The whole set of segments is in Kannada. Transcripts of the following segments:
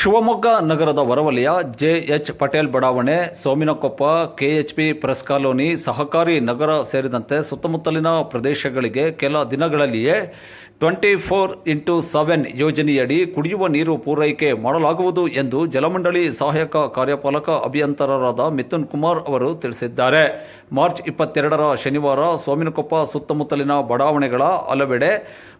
ಶಿವಮೊಗ್ಗ ನಗರದ ಹೊರವಲಯ ಜೆಎಚ್ ಪಟೇಲ್ ಬಡಾವಣೆ, ಸೋಮಿನಕೊಪ್ಪ, ಕೆಎಚ್ಪಿ ಪ್ರೆಸ್ ಕಾಲೋನಿ, ಸಹಕಾರಿ ನಗರ ಸೇರಿದಂತೆ ಸುತ್ತಮುತ್ತಲಿನ ಪ್ರದೇಶಗಳಿಗೆ ಕೆಲ ದಿನಗಳಲ್ಲಿಯೇ ಟ್ವೆಂಟಿ ಫೋರ್ ಇಂಟು ಸೆವೆನ್ ಯೋಜನೆಯಡಿ ಕುಡಿಯುವ ನೀರು ಪೂರೈಕೆ ಮಾಡಲಾಗುವುದು ಎಂದು ಜಲಮಂಡಳಿ ಸಹಾಯಕ ಕಾರ್ಯಪಾಲಕ ಅಭಿಯಂತರರಾದ ಮಿಥುನ್ ಕುಮಾರ್ ಅವರು ತಿಳಿಸಿದ್ದಾರೆ. ಮಾರ್ಚ್ ಇಪ್ಪತ್ತೆರಡರ ಶನಿವಾರ ಸೋಮಿನಕೊಪ್ಪ ಸುತ್ತಮುತ್ತಲಿನ ಬಡಾವಣೆಗಳ ಹಲವೆಡೆ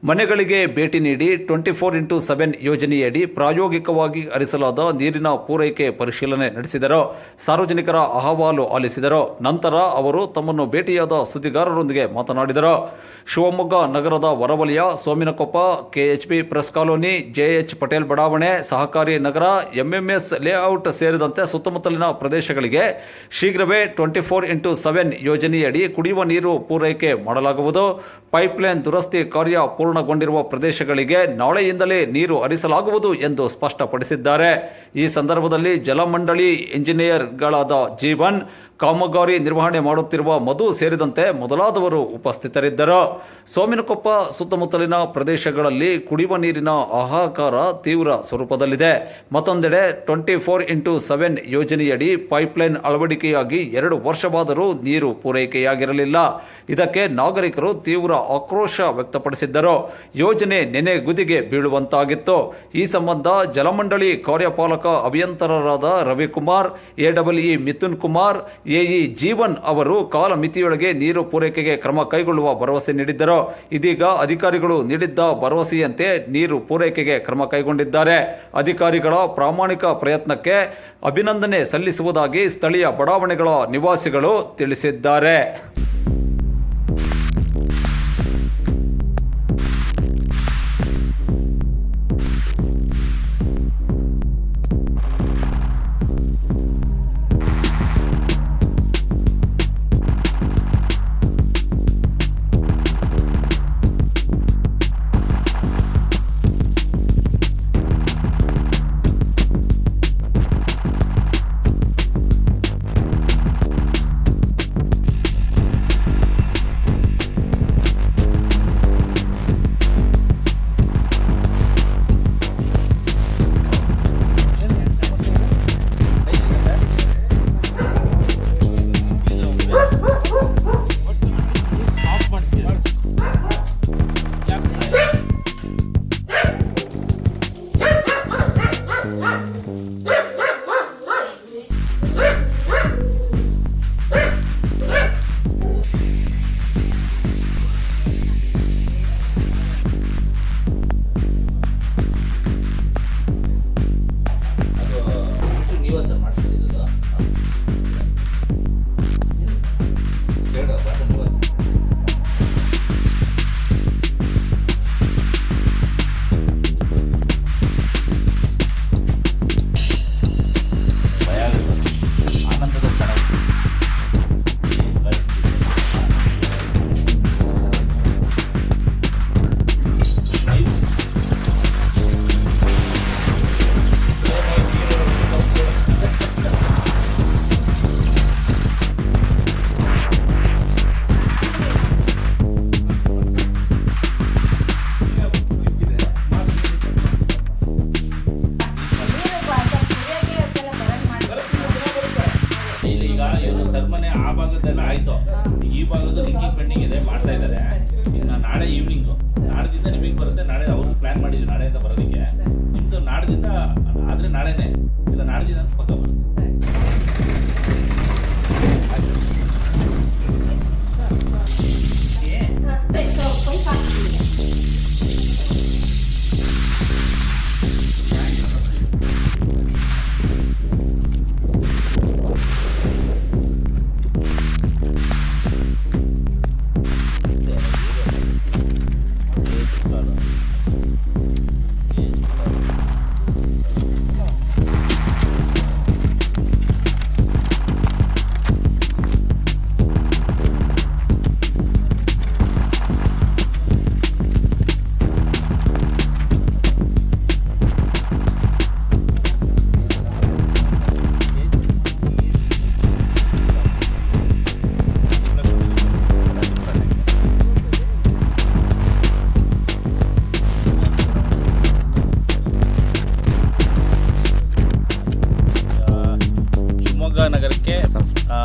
ಮನೆಗಳಿಗೆ ಭೇಟಿ ನೀಡಿ ಟ್ವೆಂಟಿ ಫೋರ್ ಇಂಟು ಸೆವೆನ್ ಯೋಜನೆಯಡಿ ಪ್ರಾಯೋಗಿಕವಾಗಿ ಹರಿಸಲಾದ ನೀರಿನ ಪೂರೈಕೆ ಪರಿಶೀಲನೆ ನಡೆಸಿದರು. ಸಾರ್ವಜನಿಕರ ಅಹವಾಲು ಆಲಿಸಿದರು. ನಂತರ ಅವರು ತಮ್ಮನ್ನು ಭೇಟಿಯಾದ ಸುದ್ದಿಗಾರರೊಂದಿಗೆ ಮಾತನಾಡಿದರು. ಶಿವಮೊಗ್ಗ ನಗರದ ಹೊರವಲಯ Sominakoppa, KHP press colony, JH Patel ಬಡಾವಣೆ, ಸಹಕಾರಿ ನಗರ, ಎಂಎಂಎಸ್ ಲೇಔಟ್ ಸೇರಿದಂತೆ ಸುತ್ತಮುತ್ತಲಿನ ಪ್ರದೇಶಗಳಿಗೆ ಶೀಘ್ರವೇ ಟ್ವೆಂಟಿ ಫೋರ್ ಇಂಟು ಸೆವೆನ್ ಯೋಜನೆಯಡಿ ಕುಡಿಯುವ ನೀರು ಪೂರೈಕೆ ಮಾಡಲಾಗುವುದು. ಪೈಪ್ಲೈನ್ ದುರಸ್ತಿ ಕಾರ್ಯ ಪೂರ್ಣಗೊಂಡಿರುವ ಪ್ರದೇಶಗಳಿಗೆ ನಾಳೆಯಿಂದಲೇ ನೀರು ಹರಿಸಲಾಗುವುದು ಎಂದು ಸ್ಪಷ್ಟಪಡಿಸಿದ್ದಾರೆ. ಈ ಸಂದರ್ಭದಲ್ಲಿ ಜಲಮಂಡಳಿ ಇಂಜಿನಿಯರ್ಗಳಾದ ಜೀವನ್ ಕಾಮಗಾರಿ ನಿರ್ವಹಣೆ ಮಾಡುತ್ತಿರುವ ಮಧು ಸೇರಿದಂತೆ ಮೊದಲಾದವರು ಉಪಸ್ಥಿತರಿದ್ದರು. ಸೋಮಿನಕೊಪ್ಪ ಸುತ್ತಮುತ್ತಲಿನ ಪ್ರದೇಶಗಳಲ್ಲಿ ಕುಡಿಯುವ ನೀರಿನ ಆಹಾಕಾರ ತೀವ್ರ ಸ್ವರೂಪದಲ್ಲಿದೆ. ಮತ್ತೊಂದೆಡೆ ಟ್ವೆಂಟಿ ಫೋರ್ ಇಂಟು ಸೆವೆನ್ ಯೋಜನೆಯಡಿ ಪೈಪ್ಲೈನ್ ಅಳವಡಿಕೆಯಾಗಿ ಎರಡು ವರ್ಷವಾದರೂ ನೀರು ಪೂರೈಕೆಯಾಗಿರಲಿಲ್ಲ. ಇದಕ್ಕೆ ನಾಗರಿಕರು ತೀವ್ರ ಆಕ್ರೋಶ ವ್ಯಕ್ತಪಡಿಸಿದ್ದರು. ಯೋಜನೆ ನೆನೆಗುದಿಗೆ ಬೀಳುವಂತಾಗಿತ್ತು. ಈ ಸಂಬಂಧ ಜಲಮಂಡಳಿ ಕಾರ್ಯಪಾಲಕ ಅಭಿಯಂತರರಾದ ರವಿಕುಮಾರ್, ಎಡಬ್ಲ್ಇ ಮಿಥುನ್ ಕುಮಾರ್ ಎಇ ಜೀವನ್ ಅವರು ಕಾಲಮಿತಿಯೊಳಗೆ ನೀರು ಪೂರೈಕೆಗೆ ಕ್ರಮ ಕೈಗೊಳ್ಳುವ ಭರವಸೆ ನೀಡಿದ್ದರು. ಇದೀಗ ಅಧಿಕಾರಿಗಳು ನೀಡಿದ್ದ ಭರವಸೆಯಂತೆ ನೀರು ಪೂರೈಕೆಗೆ ಕ್ರಮ ಕೈಗೊಂಡಿದ್ದಾರೆ. ಅಧಿಕಾರಿಗಳ ಪ್ರಾಮಾಣಿಕ ಪ್ರಯತ್ನಕ್ಕೆ ಅಭಿನಂದನೆ ಸಲ್ಲಿಸುವುದಾಗಿ ಸ್ಥಳೀಯ ಬಡಾವಣೆಗಳ ನಿವಾಸಿಗಳು ತಿಳಿಸಿದ್ದಾರೆ. ಸರ್ಮನೆ ಆ ಭಾಗದ್ದೆಲ್ಲ ಆಯ್ತು? ಈ ಭಾಗದ ಲಿಂಕಿಂಗ್ ಪೆಂಡಿಂಗ್ ಇದೆ, ಮಾಡ್ತಾ ಇದ್ದಾರೆ. ಇನ್ನು ನಾಳೆ ಈವ್ನಿಂಗ್ ನಾಡ್ದಿಂದ ನಿಮಗೆ ಬರುತ್ತೆ, ನಾಳೆ ಅವ್ರು ಪ್ಲಾನ್ ಮಾಡಿದ್ವಿ ನಾಳೆಯಿಂದ ಬರೋದಕ್ಕೆ. ನಿಮ್ದು ನಾಡ್ದಿಂದ, ಆದ್ರೆ ನಾಳೆನೆ.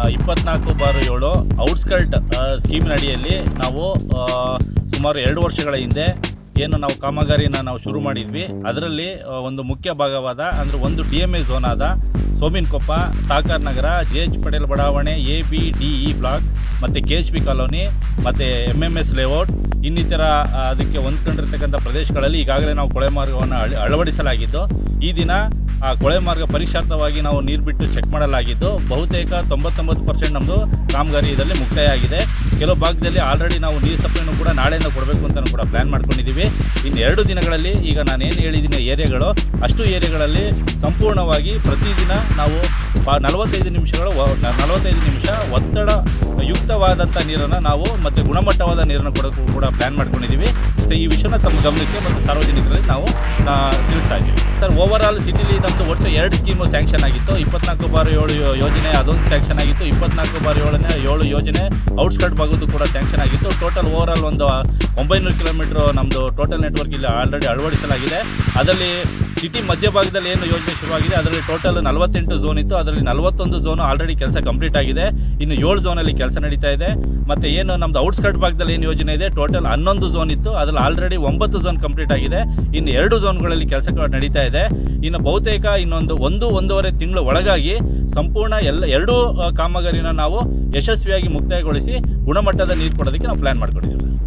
ಇಪ್ಪತ್ನಾಲ್ಕು ಬಾರು ಏಳು ಔಟ್ಸ್ಕರ್ಟ್ ಸ್ಕೀಮಿನ ಅಡಿಯಲ್ಲಿ ನಾವು ಸುಮಾರು ಎರಡು ವರ್ಷಗಳ ಹಿಂದೆ ಏನು ನಾವು ಕಾಮಗಾರಿನ ನಾವು ಶುರು ಮಾಡಿದ್ವಿ. ಅದರಲ್ಲಿ ಒಂದು ಮುಖ್ಯ ಭಾಗವಾದ ಅಂದರೆ ಒಂದು ಡಿ ಎಂ ಎ ಝೋನ್ ಆದ ಸೋಮಿನಕೊಪ್ಪ ಸಾಗರ್ ನಗರ, ಜೆ ಎಚ್ ಪಟೇಲ್ ಬಡಾವಣೆ, A B D E block, ಮತ್ತು ಕೆ ಎಚ್ ಬಿ ಕಾಲೋನಿ, ಮತ್ತು ಎಂ ಎಂ ಎಸ್ ಲೇಔಟ್, ಇನ್ನಿತರ ಅದಕ್ಕೆ ಹೊಂದ್ಕೊಂಡಿರ್ತಕ್ಕಂಥ ಪ್ರದೇಶಗಳಲ್ಲಿ ಈಗಾಗಲೇ ನಾವು ಕೊಳೆ ಮಾರ್ಗವನ್ನು ಅಳ, ಅಳವಡಿಸಲಾಗಿದ್ದು, ಈ ದಿನ, ಆ, ಕೊಳೆ ಮಾರ್ಗ ಪರೀಕ್ಷಾರ್ಥವಾಗಿ ನಾವು ನೀರು ಬಿಟ್ಟು ಚೆಕ್ ಮಾಡಲಾಗಿದ್ದು, ಬಹುತೇಕ ತೊಂಬತ್ತೊಂಬತ್ತು ಪರ್ಸೆಂಟ್ ನಮ್ಮದು ಕಾಮಗಾರಿ ಇದರಲ್ಲಿ ಮುಕ್ತಾಯ ಆಗಿದೆ ಕೆಲವು ಭಾಗದಲ್ಲಿ ಆಲ್ರೆಡಿ ನಾವು ನೀರು ಸಪ್ಲೈನು ಕೂಡ ನಾಳೆಯಿಂದ ಕೊಡಬೇಕು ಅಂತ ಕೂಡ ಪ್ಲ್ಯಾನ್ ಮಾಡ್ಕೊಂಡಿದ್ದೀವಿ. ಇನ್ನು ಎರಡು ದಿನಗಳಲ್ಲಿ ಈಗ ನಾನು ಏನು ಹೇಳಿದ್ದೀನಿ, ಏರಿಯಾಗಳು, ಅಷ್ಟು ಏರಿಯಾಗಳಲ್ಲಿ ಸಂಪೂರ್ಣವಾಗಿ ಪ್ರತಿದಿನ ನಾವು ನಲವತ್ತೈದು ನಿಮಿಷಗಳು ನಲವತ್ತೈದು ನಿಮಿಷ ಒತ್ತಡ ಯುಕ್ತವಾದಂಥ ನೀರನ್ನು ನಾವು ಮತ್ತು ಗುಣಮಟ್ಟವಾದ ನೀರನ್ನು ಕೊಡೋಕ್ಕೂ ಕೂಡ ಪ್ಲ್ಯಾನ್ ಮಾಡ್ಕೊಂಡಿದ್ದೀವಿ. ಸೊ ಈ ವಿಷಯನ ತಮ್ಮ ಗಮನಕ್ಕೆ ಮತ್ತು ಸಾರ್ವಜನಿಕರಲ್ಲಿ ನಾವು ತಿಳಿಸ್ತಾ ಇದ್ದೀವಿ. ಸರ್ ಓವರ್ ಆಲ್ ಸಿಟಿಲಿ ನಮ್ಮದು ಒಟ್ಟು ಎರಡು ಸ್ಕೀಮು ಸ್ಯಾಂಕ್ಷನ್ ಆಗಿತ್ತು. ಇಪ್ಪತ್ನಾಲ್ಕು ಬಾರ್ ಏಳು ಯೋಜನೆ, ಅದೊಂದು ಸ್ಯಾಂಕ್ಷನ್ ಆಗಿತ್ತು. ಇಪ್ಪತ್ನಾಲ್ಕು ಬಾರ್ ಏಳನೇ, ಏಳು ಯೋಜನೆ ಔಟ್ಸ್ಕರ್ಟ್ ಭಾಗದ್ದು ಕೂಡ ಸ್ಯಾಂಕ್ಷನ್ ಆಗಿತ್ತು. ಟೋಟಲ್ ಓವರ್ ಆಲ್ ಒಂದು ಒಂಬೈನೂರು ಕಿಲೋಮೀಟ್ರ್ ನಮ್ಮದು ಟೋಟಲ್ ನೆಟ್ವರ್ಕ್ ಇಲ್ಲಿ ಆಲ್ರೆಡಿ ಅಳವಡಿಸಲಾಗಿದೆ. ಅದರಲ್ಲಿ ಸಿಟಿ ಮಧ್ಯಭಾಗದಲ್ಲಿ ಏನು ಯೋಜನೆ ಶುರುವಾಗಿದೆ, ಅದರಲ್ಲಿ ಟೋಟಲ್ ನಲವತ್ತೆಂಟು ಝೋನ್ ಇತ್ತು. ಅದರಲ್ಲಿ ನಲವತ್ತೊಂದು ಝೋನು ಆಲ್ರೆಡಿ ಕೆಲಸ ಕಂಪ್ಲೀಟ್ ಆಗಿದೆ. ಇನ್ನು ಏಳು ಝೋನಲ್ಲಿ ಕೆಲಸ ನಡೀತಾ ಇದೆ. ಮತ್ತು ಏನು ನಮ್ಮದು ಔಟ್ಸ್ಕರ್ಟ್ ಭಾಗದಲ್ಲಿ ಏನು ಯೋಜನೆ ಇದೆ ಟೋಟಲ್ ಹನ್ನೊಂದು ಝೋನ್ ಇತ್ತು. ಅದರಲ್ಲಿ ಆಲ್ರೆಡಿ ಒಂಬತ್ತು ಝೋನ್ ಕಂಪ್ಲೀಟ್ ಆಗಿದೆ. ಇನ್ನು ಎರಡು ಝೋನ್ಗಳಲ್ಲಿ ಕೆಲಸ ನಡೀತಾ ಇದೆ. ಇನ್ನು ಬಹುತೇಕ ಇನ್ನೊಂದು ಒಂದು, ಒಂದೂವರೆ ತಿಂಗಳು ಒಳಗಾಗಿ ಸಂಪೂರ್ಣ ಎಲ್ಲ ಎರಡೂ ಕಾಮಗಾರಿನ ನಾವು ಯಶಸ್ವಿಯಾಗಿ ಮುಕ್ತಾಯಗೊಳಿಸಿ ಗುಣಮಟ್ಟದ ನೀರು ಕೊಡೋದಕ್ಕೆ ನಾವು ಪ್ಲ್ಯಾನ್ ಮಾಡ್ಕೊಂಡಿದ್ದೀವಿ, ಸರ್.